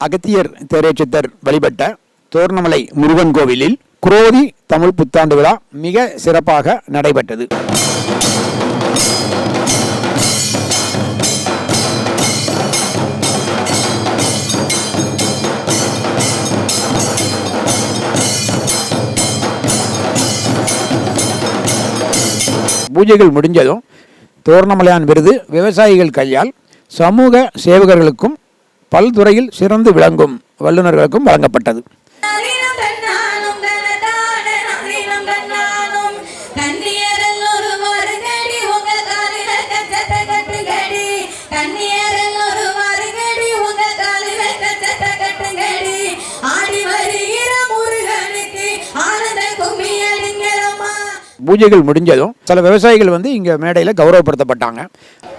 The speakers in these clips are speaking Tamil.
அகத்தியர் தேரேச்சத்தர் வழிபட்ட தோர்ணமலை முருகன் கோவிலில் குரோதி தமிழ் புத்தாண்டு விழா மிக சிறப்பாக நடைபெற்றது. பூஜைகள் முடிஞ்சதும் தோரணமலையான் விருது விவசாயிகள் கையால் சமூக சேவகர்களுக்கும் பல்துறையில் சிறந்து விளங்கும் வல்லுநர்களுக்கும் வழங்கப்பட்டது. பூஜைகள் முடிஞ்சதும் சில விவசாயிகள் வந்து இங்கே மேடையில் கௌரவப்படுத்தப்பட்டாங்க.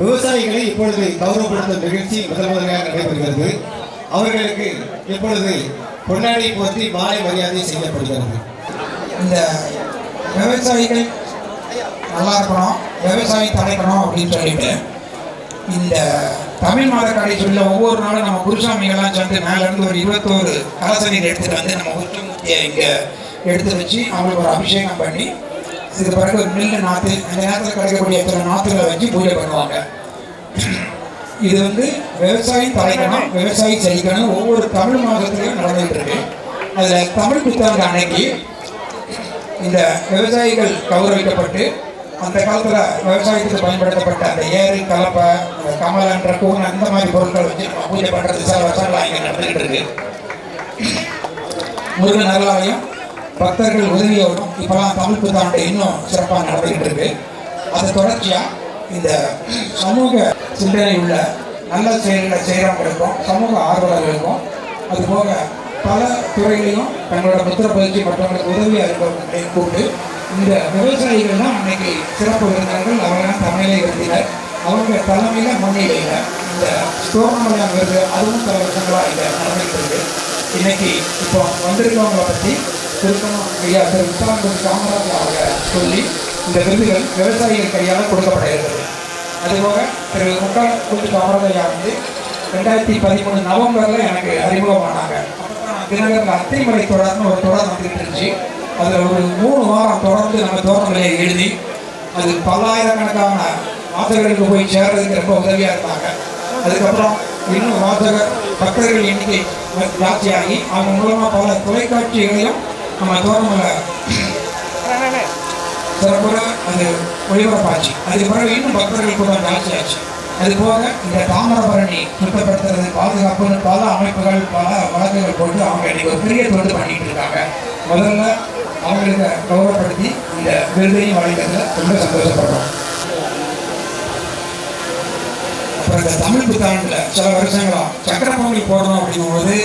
விவசாயிகளை இப்பொழுது கௌரவப்படுத்தும் நிகழ்ச்சி முதல் முதலாக நடைபெறுகிறது. அவர்களுக்கு இப்பொழுது பொன்னாடி போற்றி மாலை மரியாதை செய்யப்படுகிறது. இந்த விவசாயிகள் நல்லா இருக்கணும் விவசாயம் தலைக்கணும் அப்படின்னு சொல்லிட்டு இந்த தமிழ் மாத கடைசியில் ஒவ்வொரு நாளும் நம்ம குருசாமிகள்லாம் சேர்ந்து மேலேருந்து ஒரு இருபத்தோரு கலசநீர் எடுத்துட்டு வந்து நம்ம உச்சமூர்த்தியை இங்கே எடுத்து வச்சு அவங்களுக்கு ஒரு அபிஷேகம் பண்ணி இதுக்கு பிறகு ஒரு நெல்லு நாற்று அந்த நேரத்தில் கிடைக்கக்கூடிய சில நாற்றுகளை வச்சு பூஜை பண்ணுவாங்க. இது வந்து விவசாயம் தலைக்கணும் விவசாயம் செழிக்கணும் ஒவ்வொரு தமிழ் மாதத்துலையும் நடந்துகிட்டு இருக்கு. அதில் தமிழ் புத்தாண்டு அன்னைக்கு இந்த விவசாயிகள் கௌரவிக்கப்பட்டு அந்த காலத்தில் விவசாயத்துக்கு பயன்படுத்தப்பட்ட அந்த ஏரி கலப்பை அந்த கமலன்ற கூன் அந்த மாதிரி பொருட்கள் வச்சு நம்ம பூஜை பண்ணுறது சில வருஷங்களாக இங்கே நடந்துகிட்டு இருக்கு. முருகன் நல்லாலையும் பக்தர்கள் உதவியோடும் இப்பெல்லாம் தமிழ் புத்தாண்டு இன்னும் சிறப்பாக நடந்துகிட்டு இருக்கு அது தொடர்ச்சியாக இந்த சமூக சிந்தனை உள்ள நல்ல செயல்களை செய்கிறவங்களுக்கும் சமூக ஆர்வலர்களுக்கும் அதுபோக பல துறைகளையும் தங்களோட முத்திர பயிற்சி மற்றவங்களுக்கு உதவியாக இருக்கிறவங்களையும் கூப்பிட்டு இந்த விவசாயிகள் தான் அன்னைக்கு சிறப்பு விருந்தினர்கள். அவர்கள் தமிழை விருந்தினர் அவங்க தலைமையில் முன்னிலையில் இந்த ஸ்டோர்மலையான் விருது அதுவும் பல வருஷங்களாக இங்கே நடந்துகிட்டு இருக்கு இன்னைக்கு இப்போ வந்திருக்கவங்களை பற்றி சுருக்கமாக ஐயா திரு உத்தராம்பதி காமராஜ் அவங்க சொல்லி இந்த விருதுகள் விவசாயிகள் கையால் கொடுக்கப்பட இருக்கிறது. அதுபோக திரு முட்டாக்குடி காமராஜ் ஐயா வந்து ரெண்டாயிரத்தி பதிமூணு நவம்பரில் எனக்கு அறிமுகமானாங்க. தினகரில் அத்திமலை தொடர்னு ஒரு தொடர் வந்துட்டு இருந்துச்சு. அதில் ஒரு மூணு வாரம் தொடர்ந்து நம்ம தோரணலையை எழுதி அது பல்லாயிரக்கணக்கான ஆசைகளுக்கு போய் சேர்றதுக்கு ரொம்ப உதவியாக இருந்தாங்க. அதுக்கப்புறம் இன்னும் வாசக பக்தர்கள் எண்ணிக்கை ஜாஸ்தியாகி அவங்க மூலமாக பல தொலைக்காட்சிகளையும் நம்ம தோரமாக சிறப்புற அது ஒளிபரப்பாச்சு. அதுக்கு பிறகு இன்னும் பக்தர்கள் கூட ஜாஸ்தியாச்சு அது போக இந்த தாமிரபரணி சுத்தப்படுத்துறது பாதுகாப்புன்னு பல அமைப்புகள் பல வழக்குகள் போட்டு அவங்க இன்னைக்கு ஒரு பெரிய தொண்டு பண்ணிட்டு இருக்காங்க. முதல்ல அவங்களுக்கு கௌரவப்படுத்தி இந்த விருதையும் வழங்குறதுல ரொம்ப சந்தோஷப்படுறோம். அப்புறம் இந்த தமிழ் புத்தாண்டுல சில வருஷங்களா சக்கர பொங்கல் போடணும் அப்படிங்கும்போது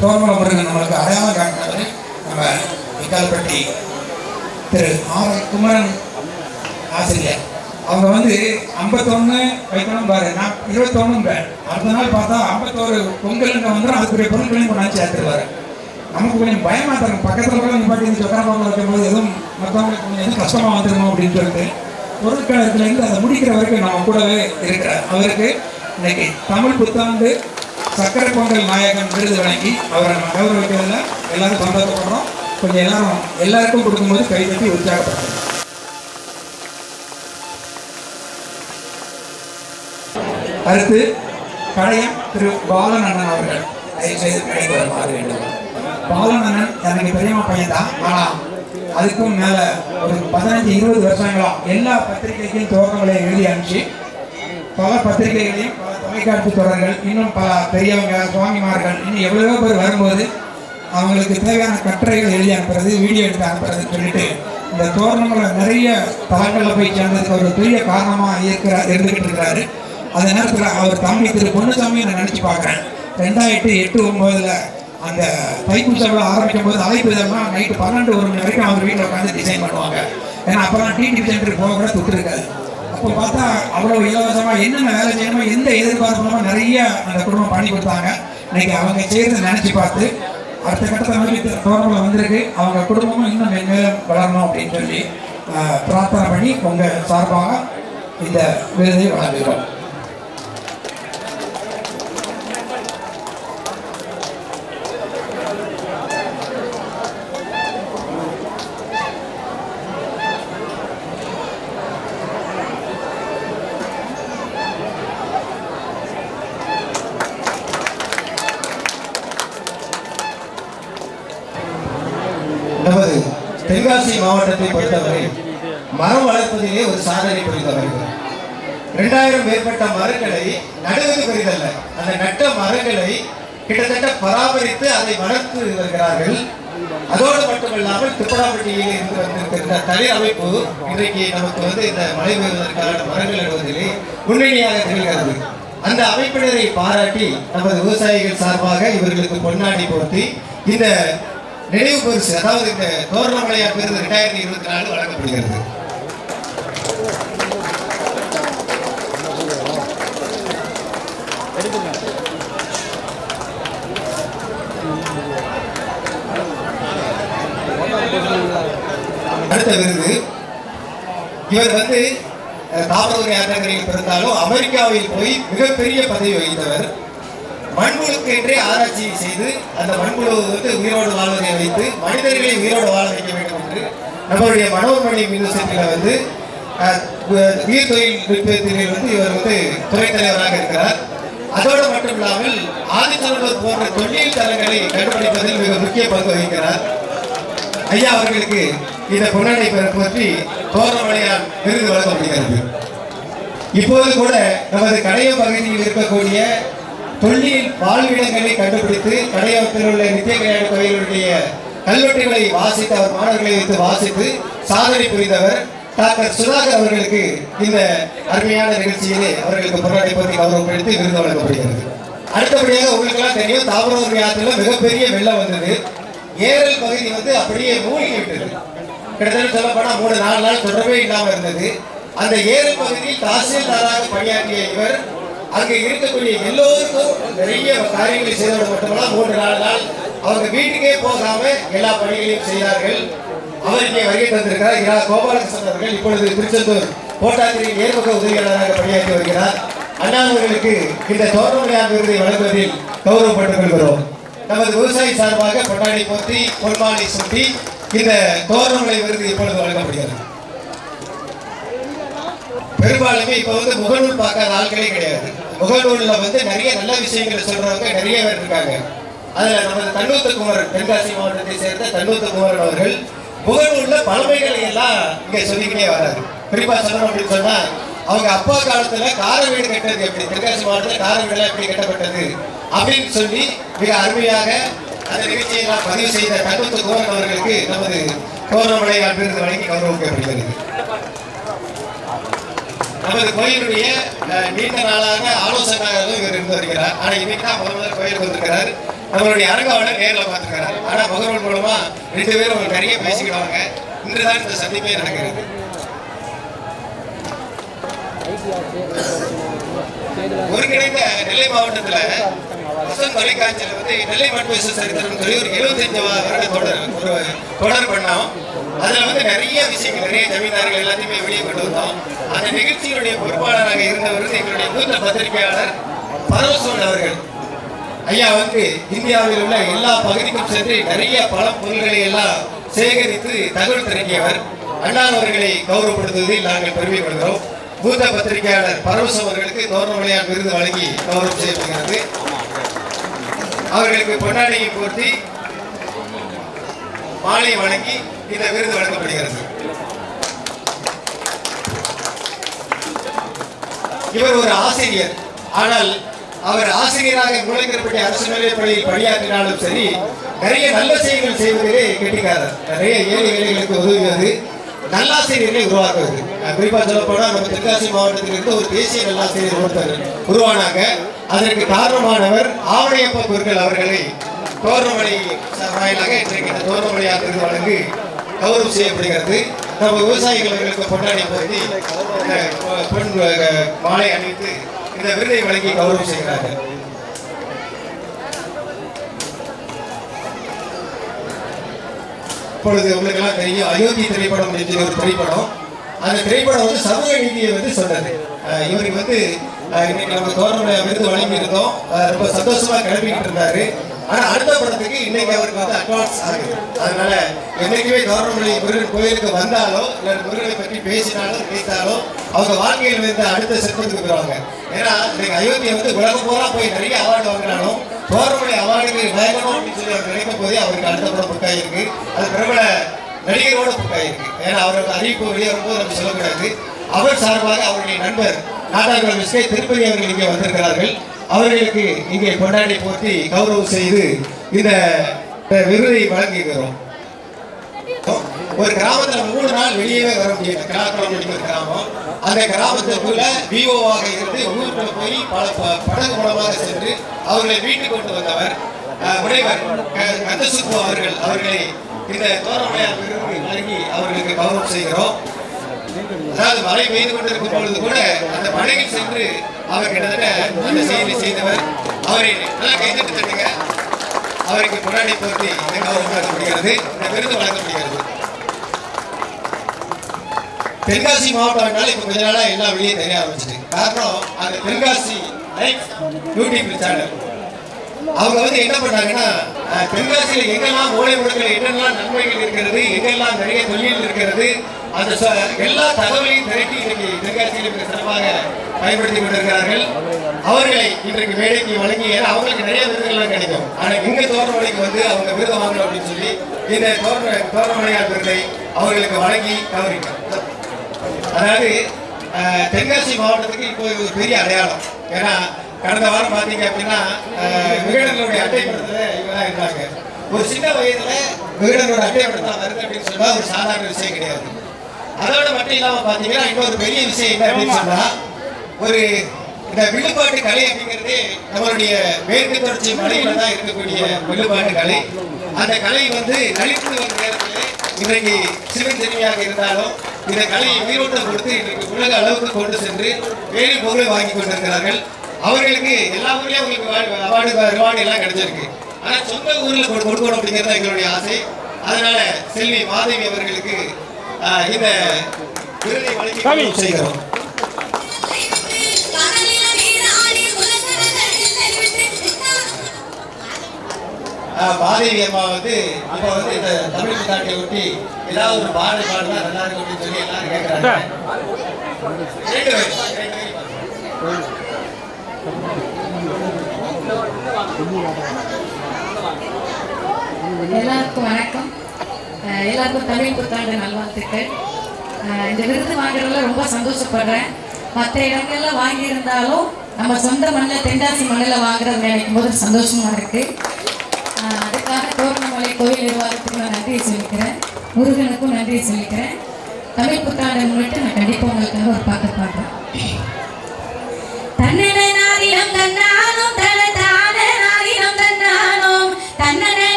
தோர்மல முருகன் நம்மளுக்கு அடையாளம் காட்டினவர் நம்ம இக்கால்பட்டி திரு ஆர் குமரன் ஆசிரியர். அவங்க வந்து ஐம்பத்தொன்று வைக்கணும் பாரு நான் இருபத்தொன்னு அடுத்த நாள் பார்த்தா ஐம்பத்தோரு பொங்கலுங்க வந்துடும் அதுக்குரிய பொருட்களையும் கொண்டாந்து சேர்த்துருவாரு. நமக்கு கொஞ்சம் பயமா தரும் பக்கத்தில் கூட நிப்பாட்டி இந்த சக்கர பொங்கல் வைக்கும்போது எதுவும் மற்றவங்களுக்கு கொஞ்சம் எதுவும் கஷ்டமா வந்துருமோ அப்படின்னு சொல்லிட்டு பொருட்களத்துலேருந்து அதை முடிக்கிற வரைக்கும் நம்ம கூடவே இருக்கிற அவருக்கு இன்னைக்கு தமிழ் புத்தாண்டு சக்கரை பொங்கல் நாயகன் விருது வழங்கி அவரை நம்ம கௌரவிக்கிறதுல எல்லாரும் சந்தோஷப்படுறோம். கொஞ்சம் எல்லாரும் எல்லாருக்கும் கொடுக்கும்போது கை தட்டி உற்சாகப்படுறோம் அடுத்து கடையம் திரு பாலன் அண்ணன் அவர்கள். தயவு செய்து கடைக்கு வருமாறு வேண்டும். பாலன் அண்ணன் எனக்கு பெரியம்மா பையன் தான். ஆனால் அதுக்கும் மேலே ஒரு பதினஞ்சு இருபது வருஷங்களா எல்லா பத்திரிகைக்கும் தோரணங்களை எழுதி அனுப்பிச்சு பல பத்திரிகைகளையும் பல தொலைக்காட்சி தொடர்கள் இன்னும் பல பெரியவங்க சுவாமிமார்கள் இன்னும் எவ்வளவோ பேர் வரும்போது அவங்களுக்கு தேவையான கட்டுரைகள் எழுதி அனுப்புறது வீடியோ எடுத்து அனுப்புறதுன்னு சொல்லிட்டு இந்த தோரணங்களை நிறைய தளங்களில் போய் சேர்ந்ததுக்கு ஒரு பெரிய காரணமாக இருக்கிறார் இருந்துகிட்டு இருக்கிறாரு. அந்த நேரத்தில் அவர் தம்பி திரு பொன்னுசாமியை நான் நினச்சி பார்க்குறேன் ரெண்டாயிரத்தி எட்டு ஒம்போதில் அந்த தைப்பூச ஆரம்பிக்கும் போது அழைப்பு இதெல்லாம் நைட்டு பன்னெண்டு ஒரு மணி வரைக்கும் அவர் வீட்டில் உட்காந்து டிசைன் பண்ணுவாங்க. ஏன்னா அப்போலாம் டிடி சென்டருக்கு போக கூட துட்டு இருக்காது. இப்போ பார்த்தா அவ்வளோ இலவசமாக என்னென்ன வேலை செய்யணுமோ எந்த எதிர்பார்ப்புமோ நிறைய அந்த குடும்பம் பண்ணி கொடுத்தாங்க. இன்னைக்கு அவங்க செய்கிறத நினச்சி பார்த்து அடுத்த கட்டத்தை நோக்கி தோரமில் வந்திருக்கு. அவங்க குடும்பமும் இன்னும் மென்மேலும் வளரணும் அப்படின்னு சொல்லி பிரார்த்தனை பண்ணி உங்கள் சார்பாக இந்த விருதை வழங்குகிறோம் நமது தென்காசி மாவட்டத்தை பொறுத்தவரை மரம் வளர்ப்பதிலே ஒரு சாதனை புரிந்தவர்கள் இரண்டாயிரம் மேற்பட்ட மரங்களை நடுவது பெரிதல்ல. அந்த நட்ட மரங்களை கிட்டத்தட்ட பராமரித்து அதை வளர்த்து வருகிறார்கள். அதோடு மட்டுமல்லாமல் திப்படாம்பட்டியில் இருந்து வந்திருக்கின்ற தலை அமைப்பு இன்றைக்கு நமக்கு வந்து இந்த மழை பெறுவதற்கான மரங்கள் நடுவதிலே முன்னணியாக திகழ்கிறது. அந்த அமைப்பினரை பாராட்டி நமது விவசாயிகள் சார்பாக இவர்களுக்கு பொன்னாடி போர்த்தி இந்த நினைவு பரிசு அதாவது இந்த கௌரவமலையா பேருந்து ரெண்டாயிரத்தி இருபத்தி நாலு வழங்கப்படுகிறது. அடுத்த விருது. இவர் வந்து அஹ், தாமிரபரணி பிறந்தாலும் அமெரிக்காவில் போய் மிகப்பெரிய பதவி வகித்தவர். மண்புழுக்கு என்றே ஆராய்ச்சி செய்து அந்த மண்புழு வந்து உயிரோடு வாழ்வதை வைத்து மனிதர்களை உயிரோடு வாழ வைக்க வேண்டும் என்று நம்மளுடைய மனோர்மணி யூனிவர்சிட்டியில் வந்து உயிர் தொழில்நுட்பத்தில் வந்து இவர் வந்து துறைத் தலைவராக இருக்கிறார். அதோடு மட்டும் இல்லாமல் ஆதித்தலைவர் போன்ற தொழில் தலங்களை கண்டுபிடிப்பதில் மிக முக்கிய பங்கு வகிக்கிறார். ஐயா அவர்களுக்கு இந்த புன்னடை பற்றி தோரணமலையால் விருது வழங்கப்படுகிறது இப்போது கூட நமது கடையம் பகுதியில் இருக்கக்கூடிய தொல்லியல் வாழ்விடங்களை கண்டுபிடித்து கடையத்தில் உள்ள நித்திய கல்யாண கோயிலுடைய கல்வெட்டுகளை வாசித்து அவர் மாணவர்களை வைத்து வாசித்து சாதனை புரிந்தவர் டாக்டர் சுதாகர் அவர்களுக்கு இந்த அருமையான நிகழ்ச்சியிலே அவர்களுக்கு பொன்னாடை கௌரவப்படுத்தி விருது வழங்கப்படுகிறது. அடுத்தபடியாக உங்களுக்கெல்லாம் தெரியும் தாமிரபரணி ஆற்றில் மிகப்பெரிய வெள்ளம் வந்தது. ஏரல் பகுதி வந்து அப்படியே மூழ்கி விட்டது. கிட்டத்தட்ட சொல்லப்போனால் மூணு நாலு நாள் தொடர்பே இல்லாமல் இருந்தது. அந்த ஏரல் பகுதியில் தாசில்தாராக பணியாற்றிய இவர் அங்கே இருக்கக்கூடிய எல்லோருக்கும் நிறைய காரியங்களை செய்தது மட்டுமல்ல மூன்று நாலு நாள் அவங்க வீட்டுக்கே போகாம எல்லா பணிகளையும் செய்தார்கள். அவர் இங்கே வருகை தந்திருக்கிறார். இரா கோபாலகிருஷ்ணன் அவர்கள் இப்பொழுது திருச்செந்தூர் கோட்டாத்திரியின் நேர்முக உதவியாளராக பணியாற்றி வருகிறார். அண்ணா அவர்களுக்கு இந்த தோற்றமலையார் விருதை வழங்குவதில் கௌரவப்பட்டுக் கொள்கிறோம். நமது விவசாயி சார்பாக கொண்டாடி போற்றி பொன்மாலை சுட்டி இந்த தோரணமலை விருது இப்பொழுது வழங்கப்படுகிறது. பெரும்பாலுமே இப்ப வந்து முகநூல் பார்க்காத ஆட்களே கிடையாது. முகநூலில் வந்து நிறைய நல்ல விஷயங்களை சொல்றவங்க நிறைய பேர் இருக்காங்க. அதுல நமது தன்னூத்த குமரன் தென்காசி மாவட்டத்தை சேர்ந்த தன்னூத்த குமரன் அவர்கள் முகநூல்ல பழமைகளை எல்லாம் இங்க சொல்லிக்கிட்டே வராரு குறிப்பா சொல்லணும் அப்படின்னு சொன்னா அவங்க அப்பா காலத்துல கார வீடு கட்டது எப்படி? தென்காசி மாவட்டத்துல கார வீடு எப்படி கட்டப்பட்டது? அப்படின்னு சொல்லி மிக அருமையாக அந்த நிகழ்ச்சியெல்லாம் பதிவு செய்த தன்னூத்த குமரன் அவர்களுக்கு நமது கோரமலை விருது வழங்கி கௌரவிக்கப்படுகிறது நமது கோயிலுடைய நீண்ட நாளாக ஆலோசனையாளரும் இவர் இருந்து வருகிறார். ஆனா இன்னைக்கு தான் முதல்ல கோயிலுக்கு வந்திருக்கிறார். நம்மளுடைய அரங்காவலர் நேரில் பார்த்துருக்காரு ஆனா முகநூல் மூலமா ரெண்டு பேரும் அவங்க நிறைய பேசிக்கிடுவாங்க. இன்றுதான் இந்த சந்திப்பே நடக்கிறது. ஒருங்கிணைந்த நெல்லை மாவட்டத்தில் வசந்த் தொலைக்காட்சியில் வந்து நெல்லை மண்பேசு சரித்திரம் சொல்லி ஒரு எழுபத்தஞ்சு வருட தொடர் ஒரு தொடர் பண்ணோம். அதுல வந்து நிறைய விஷயங்கள் நிறைய ஜமீன்தார்கள் எல்லாத்தையுமே வெளியே கொண்டு வந்தோம். அந்த நிகழ்ச்சியினுடைய பொறுப்பாளராக இருந்தவர் வந்து எங்களுடைய மூத்த பத்திரிகையாளர் பரவசோன் அவர்கள். ஐயா வந்து இந்தியாவில் உள்ள எல்லா பகுதிக்கும் சென்று நிறைய பல பொருள்களை எல்லாம் சேகரித்து தகவல் திரட்டியவர். அண்ணா அவர்களை கௌரவப்படுத்துவதில் நாங்கள் பெருமைப்படுகிறோம் பூத பத்திரிகையாளர் பரவசம் அவர்களுக்கு தோரணமலையார் விருது வழங்கி கௌரவம் செய்யப்படுகிறது அவர்களுக்கு பொன்னாடியை போர்த்தி மாலை வழங்கி இந்த விருது வழங்கப்படுகிறது. இவர் ஒரு ஆசிரியர். ஆனால் அவர் ஆசிரியராக நுழைக்கப்பட்ட அரசு மேல்நிலைப் பணியாற்றினாலும் சரி நிறைய நல்ல செயல்கள் செய்வதிலே கெட்டிக்காரர். நிறைய ஏழை ஏழைகளுக்கு உதவுவது நல்லாசிரியர்களை உருவாக்குவது. குறிப்பாக சொல்லப்போனால் நம்ம தென்காசி மாவட்டத்திலிருந்து ஒரு தேசிய நல்லாசிரியர் ஒருத்தர் உருவானாங்க. அதற்கு காரணமானவர் ஆவணையப்ப பொருட்கள் அவர்களை தோரமணி வாயிலாக இன்றைக்கு இந்த வழங்கி கௌரவம் செய்யப்படுகிறது. நம்ம விவசாயிகள் அவர்களுக்கு போய் போட்டி பொன் மாலை அணிவித்து இந்த விருதை வழங்கி கௌரவம் செய்கிறார்கள். இப்பொழுது உங்களுக்கு எல்லாம் தெரியும் அயோத்தி திரைப்படம் அப்படின்னு ஒரு திரைப்படம். அந்த திரைப்படம் வந்து சமூக நீதியை வந்து சொன்னது. இவருக்கு வந்து இன்னைக்கு நம்ம கவர்மெண்ட் விருது வழங்கியிருந்தோம். ரொம்ப சந்தோஷமா கிளம்பிக்கிட்டு இருந்தாரு. ஆனா அடுத்த படத்துக்கு இன்னைக்கு அவருக்கு வந்து அட்வான்ஸ் ஆகுது. அதனால என்னைக்குமே கவர்மெண்ட் முருகன் கோயிலுக்கு வந்தாலோ இல்ல முருகனை பற்றி பேசினாலோ நினைத்தாலோ அவங்க வாழ்க்கையில் வந்து அடுத்த சிற்பத்துக்கு வருவாங்க ஏன்னா இன்னைக்கு அயோத்தியை வந்து உலகம் பூரா போய் நிறைய அவார்டு வாங்கினாலும் தோரணமலை அவார்டு அவருக்கு அப்படின்னு சொல்லி அவர் நினைக்கும் போதே அவருக்கு அடுத்த படம் புக் ஆகிருக்கு அது பிரபல நடிகரோட புக் ஆகிருக்கு ஏன்னா அவருக்கு அறிவிப்பு வெளியே வரும்போது நம்ம சொல்லக்கூடாது. அவர் சார்பாக அவருடைய நண்பர் நாடாளுமன்ற விஸ்கை திருப்பதி அவர்கள் இங்கே வந்திருக்கிறார்கள். அவர்களுக்கு இங்கே கொண்டாடி போற்றி கௌரவம் செய்து இந்த விருதை வழங்குகிறோம். ஒரு கிராமத்தில் மூணு நாள் வெளியவே வர முடியாது கிராமம் ஒரு கிராமம். அந்த கிராமத்துக்குள்ள விஓவாக இருந்து ஊருக்குள்ள போய் பல ப- படகு மூலமாக சென்று அவர்களை வீட்டுக்கு கொண்டு வந்தவர் முனைவர் கந்தசுப்பு அவர்கள் அவர்களை இந்த தோரமலையார் விருது வழங்கி அவர்களுக்கு கௌரவம் செய்கிறோம். அதாவது மழை பெய்து கொண்டிருக்கும் பொழுது கூட அந்த மழையில் சென்று அவர் கிட்டத்தட்ட அந்த செய்தி செய்தவர். அவரை நல்லா கைதட்டு தட்டுங்க அவருக்கு முன்னாடி போட்டி இந்த கௌரவம் வழங்கப்படுகிறது இந்த விருது வழங்கப்படுகிறது தென்காசி மாவட்டம்னால இப்ப கொஞ்ச நாளா எல்லா வெளியே தெரிய ஆரம்பிச்சிட்டு காரணம் அந்த தென்காசி யூடியூப் சேனல் அவங்க வந்து என்ன பண்ணாங்கன்னா அஹ், தென்காசியில எங்கெல்லாம் மூளை முடுக்கல் என்னெல்லாம் நன்மைகள் இருக்கிறது எங்கெல்லாம் நிறைய தொழில் இருக்கிறது அந்த ச- எல்லா தகவலையும் திரட்டி இன்னைக்கு தென்காசியில் மிக சிறப்பாக பயன்படுத்தி கொண்டிருக்கிறார்கள். அவர்களை இன்றைக்கு மேடைக்கு வழங்கி அவங்களுக்கு நிறைய விருதுகள்லாம் கிடைக்கும். ஆனால் இங்கே தோற்றமலைக்கு வந்து அவங்க விருது வாங்கணும் அப்படின்னு சொல்லி இந்த தோரண தோற்றமலையார் விருதை அவர்களுக்கு வழங்கி கவனிக்கிறார் அதாவது தென்காசி மாவட்டத்துக்கு இப்போ இது ஒரு பெரிய அடையாளம். ஏன்னா கடந்த வாரம் பார்த்தீங்க அப்படின்னா அஹ், விகடனுடைய அட்டைப்படத்தில் இவங்க இருந்தாங்க. ஒரு சின்ன வயதுல விகடனோட அட்டைப்படத்தில் வருது அப்படின்னு சொன்னால் ஒரு சாதாரண விஷயம் கிடையாது. அதோட மட்டும் இல்லாம பார்த்தீங்கன்னா இன்னொரு பெரிய விஷயம் என்ன அப்படின்னு சொன்னா ஒரு இந்த வில்லுப்பாட்டு கலை அப்படிங்கிறது நம்மளுடைய மேற்கு தொடர்ச்சி மலையில தான் இருக்கக்கூடிய வில்லுப்பாட்டு கலை. அந்த கலை வந்து நலித்து வந்த நேரத்தில் இன்றைக்கு சிவன் சிறுமியாக இருந்தாலும் இந்த கலையை உயிரோட்டம் கொடுத்து இன்றைக்கு உலக அளவுக்கு கொண்டு சென்று வேறு பொருளை வாங்கி கொண்டிருக்கிறார்கள். அவர்களுக்கு எல்லா ஊர்லயும் அவங்களுக்கு அவார்டு ரிவார்டு எல்லாம் கிடைச்சிருக்கு. ஆனா சொந்த ஊர்ல கொடு- கொடுக்கணும் அப்படிங்கிறது எங்களுடைய ஆசை. அதனால செல்வி மாதவி அவர்களுக்கு இந்த விருதை வழங்கி செய்கிறோம். மாதவி அம்மா வந்து இப்போ வந்து இந்த தமிழ் புத்தாண்டை ஒட்டி ஏதாவது ஒரு பாடல் பாடினா நல்லா இருக்கும் அப்படின்னு சொல்லி எல்லாரும் கேட்கறாங்க. எல்லாருக்கும் வணக்கம். எல்லாருக்கும் தமிழ் புத்தாண்டு நல்வாழ்த்துக்கள். இந்த விருது வாங்குறதுல ரொம்ப சந்தோஷப்படுறேன். மற்ற இடங்கள்ல வாங்கியிருந்தாலும் நம்ம சொந்த மண்ணில் தென்காசி மண்ணில் வாங்குறது நினைக்கும் போது சந்தோஷமா இருக்கு. அதுக்காக தோரணமலை கோயில் நிர்வாகத்துக்கு நான் நன்றியை சொல்லிக்கிறேன். முருகனுக்கும் நன்றியை சொல்லிக்கிறேன். தமிழ் புத்தாண்டை முன்னிட்டு நான் கண்டிப்பாக உங்களுக்காக ஒரு பாட்டு பாடுறேன்.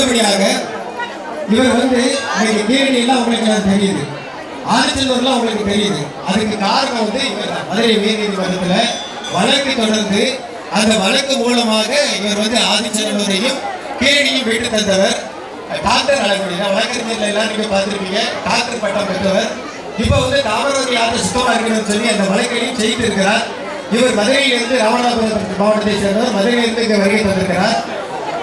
அடுத்தபடியாக இவர் வந்து இன்னைக்கு கீழடி உங்களுக்கு எல்லாம் தெரியுது. ஆதிச்செல்வர்லாம் உங்களுக்கு தெரியுது. அதுக்கு காரணம் வந்து இவர் மதுரை மதுரை உயர்நீதிமன்றத்துல வழக்கு தொடர்ந்து அந்த வழக்கு மூலமாக இவர் வந்து ஆதிச்செல்வரையும் கீழடியும் விட்டு தந்தவர். டாக்டர் அழகுடி வழக்கறிஞர்கள் வழக்கறிஞர்ல எல்லாம் நீங்க டாக்டர் பட்டம் பெற்றவர். இப்போ வந்து தாமரவதி ஆற்று சுத்தமாக இருக்கணும்னு சொல்லி அந்த வழக்கையும் செய்து இருக்கிறார் இவர் மதுரையிலிருந்து ராமநாதபுரம் மாவட்டத்தை சேர்ந்தவர். மதுரையிலிருந்து இங்கே வருகை தந்திருக்கிறார்.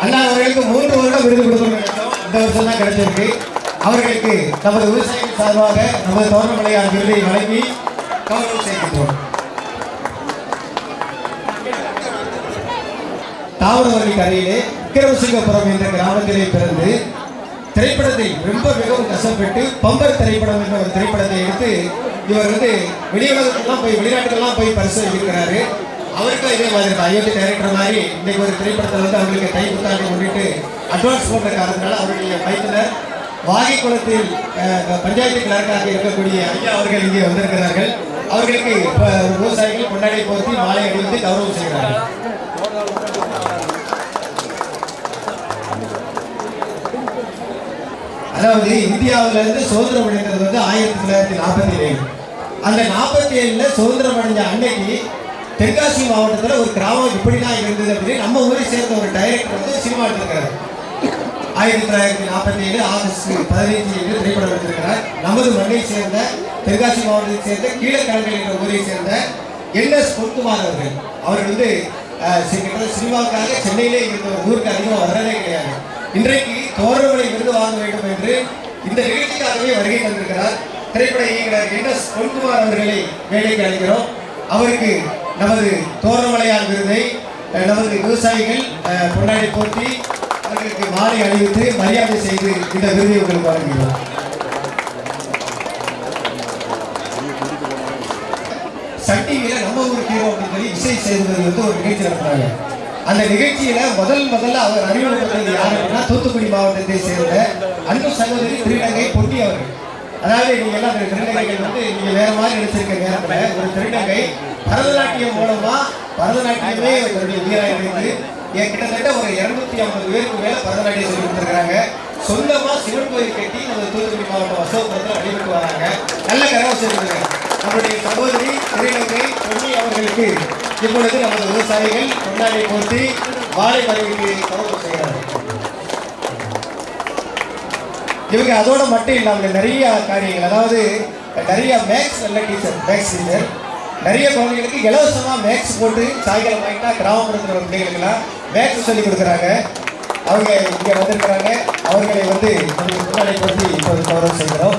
அண்ணா அவர்களுக்கு மூன்று வருடம் விருது கொடுக்கணும்னு இந்த வருஷம் தான் கிடைச்சிருக்கு. அவர்களுக்கு நமது விவசாயிகள் சார்பாக நமது தோரணமலையார் விருதை வழங்கி கௌரவம் செய்கின்றோம் தாவரவர்ணி கரையிலே விக்கிரமசிங்கபுரம் என்ற கிராமத்திலே பிறந்து திரைப்படத்தை ரொம்ப மிகவும் கஷ்டப்பட்டு பம்பர் திரைப்படம் என்ற ஒரு திரைப்படத்தை எடுத்து இவர் வந்து வெளியுலகத்துக்கெல்லாம் போய் வெளிநாட்டுக்கெல்லாம் போய் பரிசு இருக்கிறாரு அவருக்கும் இதே மாதிரி தான். அயோத்தி டைரக்டர் மாதிரி இன்னைக்கு ஒரு திரைப்படத்தில் வந்து அவங்களுக்கு கை புத்தாண்டு முன்னிட்டு அட்வான்ஸ் போட்ட காரணத்தினால அவருடைய பயத்தில் வாகைக்குளத்தில் பஞ்சாயத்து கிளர்க்காக இருக்கக்கூடிய ஐயா அவர்கள் இங்கே வந்திருக்கிறார்கள். அவர்களுக்கு விவசாயிகள் கொண்டாடி போர்த்தி மாலை அணிவித்து கௌரவம் செய்கிறார்கள். அதாவது இந்தியாவுல இருந்து சுதந்திரம் அடைந்தது வந்து ஆயிரத்தி தொள்ளாயிரத்தி நாற்பத்தி ஏழு. அந்த நாற்பத்தி ஏழுல சுதந்திரம் அடைஞ்ச அன்னைக்கு தென்காசி மாவட்டத்தில் ஒரு கிராமம் இப்படிலாம் இருந்தது அப்படின்னு நம்ம ஊரை சேர்ந்த ஒரு டைரக்டர் வந்து சினிமா எடுத்திருக்காரு. ஆயிரத்தி தொள்ளாயிரத்தி நாற்பத்தி ஏழு ஆகஸ்ட் பதினைஞ்சு என்று திரைப்படம் எடுத்திருக்கிறார். நமது மண்ணை சேர்ந்த தென்காசி மாவட்டத்தை சேர்ந்த கீழக்கடங்கள் என்ற ஊரை சேர்ந்த என் எஸ் பொன்குமார் அவர்கள். அவர் வந்து கிட்டத்தட்ட சினிமாவுக்காக சென்னையிலே இருந்த ஒரு ஊருக்கு அதிகமாக வர்றதே கிடையாது. இன்றைக்கு தோரணமலை விருது வாங்க வேண்டும் என்று இந்த நிகழ்ச்சிக்காகவே வருகை தந்திருக்கிறார். திரைப்பட இயக்குனர் என் எஸ் பொன்குமார் அவர்களை வேலைக்கு அழைக்கிறோம். அவருக்கு நமது தோரணமலையார் விருதை நமது விவசாயிகள் கொண்டாடி போட்டி அவர்களுக்கு மாலை அணிவித்து மரியாதை செய்து இந்த விருதை உங்களுக்கு வழங்குகிறோம். சன் டிவியில நம்ம ஊர் ஹீரோ அப்படின்னு சொல்லி இசை சேதுபதி வந்து ஒரு நிகழ்ச்சி நடத்துறாங்க. அந்த நிகழ்ச்சியில முதல் முதல்ல அவர் அறிமுகப்படுத்தது யார் அப்படின்னா தூத்துக்குடி மாவட்டத்தை சேர்ந்த அன்பு சகோதரி திருநங்கை பொட்டி அவர்கள். அதாவது நீங்க எல்லாம் அந்த திருநங்கைகள் வந்து நீங்க வேற மாதிரி நினைச்சிருக்க நேரத்தில் ஒரு திருநங்கை பரதநாட்டியம் மூலமா பரதநாட்டியமே தன்னுடைய வீராக இருந்து என் கிட்டத்தட்ட ஒரு இருநூத்தி ஐம்பது பேருக்கு மேல பரதநாட்டியம் சொல்லி கொடுத்துருக்காங்க சொந்தமா சிவன் கோயில் கட்டி நம்ம தூத்துக்குடி மாவட்டம் அசோகபுரத்தில் அடிபட்டு வராங்க. நல்ல கரவசம் நம்முடைய சகோதரி திருநங்கை பொன்னி அவர்களுக்கு இப்பொழுது நமது விவசாயிகள் கொண்டாடி போட்டி வாழை மறைவுக்கு கௌரவம் செய்கிறார்கள். இவங்க அதோட மட்டும் இல்லாமல் நிறைய காரியங்கள் அதாவது நிறைய மேக்ஸ் நல்ல டீச்சர் மேக்ஸ் டீச்சர் நிறைய குழந்தைகளுக்கு இலவசமாக மேக்ஸ் போட்டு சாயங்காலம் வாங்கிட்டா கிராமப்புறத்தில் உள்ள பிள்ளைகளுக்கெல்லாம் மேக்ஸ் சொல்லி கொடுக்குறாங்க. அவங்க இங்கே வந்திருக்கிறாங்க. அவர்களை வந்து நமக்கு முன்னாடிப்படுத்தி இப்போது கௌரவம் செய்கிறோம்.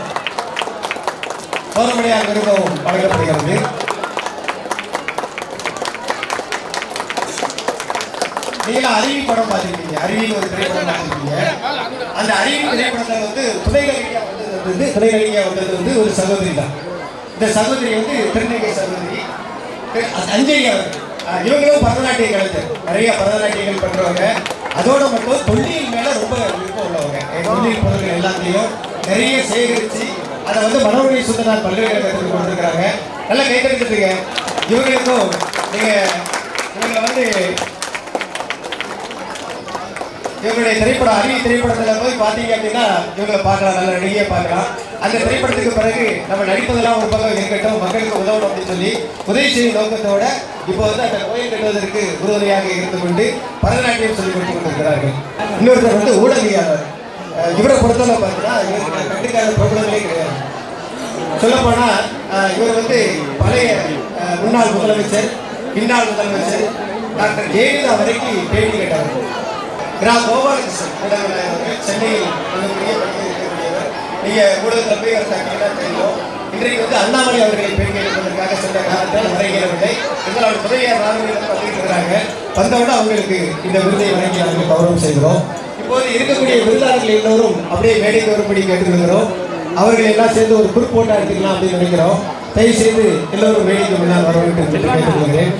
கௌரவமணியாக விருப்பம் வழங்கப்படுகிறது நீங்க அருவி படம் பார்த்திருக்கீங்க. அருவின்னு ஒரு திரைப்படம் பார்த்துருக்கீங்க. அந்த அருவி திரைப்படத்தில் வந்து துணைநடிகையா வந்தது வந்து துணைநடிகையா வந்தது வந்து ஒரு சகோதரி தான். இந்த சகோதரி வந்து திருநங்கை சகோதரி. திரு- அஞ்சலி அவர்கள் இவங்களும் பரதநாட்டிய கலைஞர். நிறைய பரதநாட்டியங்கள் பண்றவங்க. அதோட மட்டும் தொல்லியல் மேல ரொம்ப விருப்பம் உள்ளவங்க. எங்க தொல்லியல் பொருட்கள் எல்லாத்தையும் நிறைய சேகரிச்சு அதை வந்து மனோமணி சுந்தரனார் பல்கலைக்கழகத்துக்கு கொடுத்துருக்காங்க நல்லா கைத்தறிச்சுட்டுங்க இவங்களுக்கும் நீங்க இவங்களை வந்து இவங்களுடைய திரைப்படம் அரிய திரைப்படத்தில் போய் பார்த்தீங்க அப்படின்னா இவங்களை பார்க்கலாம் நல்ல நடிகையை பார்க்கலாம். அந்த திரைப்படத்துக்கு பிறகு நம்ம நடிப்பதெல்லாம் ஒரு பக்கம் இருக்கட்டும் மக்களுக்கு உதவணும் அப்படின்னு சொல்லி உதவி செய்யும் நோக்கத்தோட இப்போ வந்து அந்த கோயில் கட்டுவதற்கு உறுதுணையாக இருந்து கொண்டு பரதநாட்டியம் சொல்லிக் கொடுத்து கொண்டிருக்கிறார்கள் இன்னொருத்தர் வந்து ஊடகையாளர் இவரை பொறுத்தவரை பார்த்தீங்கன்னா இவருக்கு கட்டுக்கான ப்ரோக்ராம்களே கிடையாது. சொல்லப்போனா இவர் வந்து பழைய முன்னாள் முதலமைச்சர் பின்னாள் முதலமைச்சர் டாக்டர் ஜெயலலிதா வரைக்கும் பேட்டி கேட்டார். கிராம கோபாலகிருஷ்ணன் சென்னையில் நீங்கள் நீங்க ஊடகத்தில் போய் தெரியும் இன்றைக்கு வந்து அண்ணாமலை அவர்களை பேட்டி எடுப்பதற்காக சென்ற காலத்தால் வர இயலவில்லை அவர் துறையார் ராமலிங்கம் வந்துட்டு வந்தவுடன் அவங்களுக்கு இந்த விருதை வழங்கி நாங்கள் கௌரவம் செய்கிறோம். இப்போது இருக்கக்கூடிய விருதாளர்கள் எல்லோரும் அப்படியே மேடைக்கு வரும்படி கேட்டுக்கொள்கிறோம். அவர்கள் எல்லாம் சேர்ந்து ஒரு குறிப்போட்டா எடுத்துக்கலாம் அப்படின்னு நினைக்கிறோம். தயவு செய்து எல்லோரும் மேடைக்கு முன்னால் வரவேற்று கேட்டுக்கொள்கிறேன்.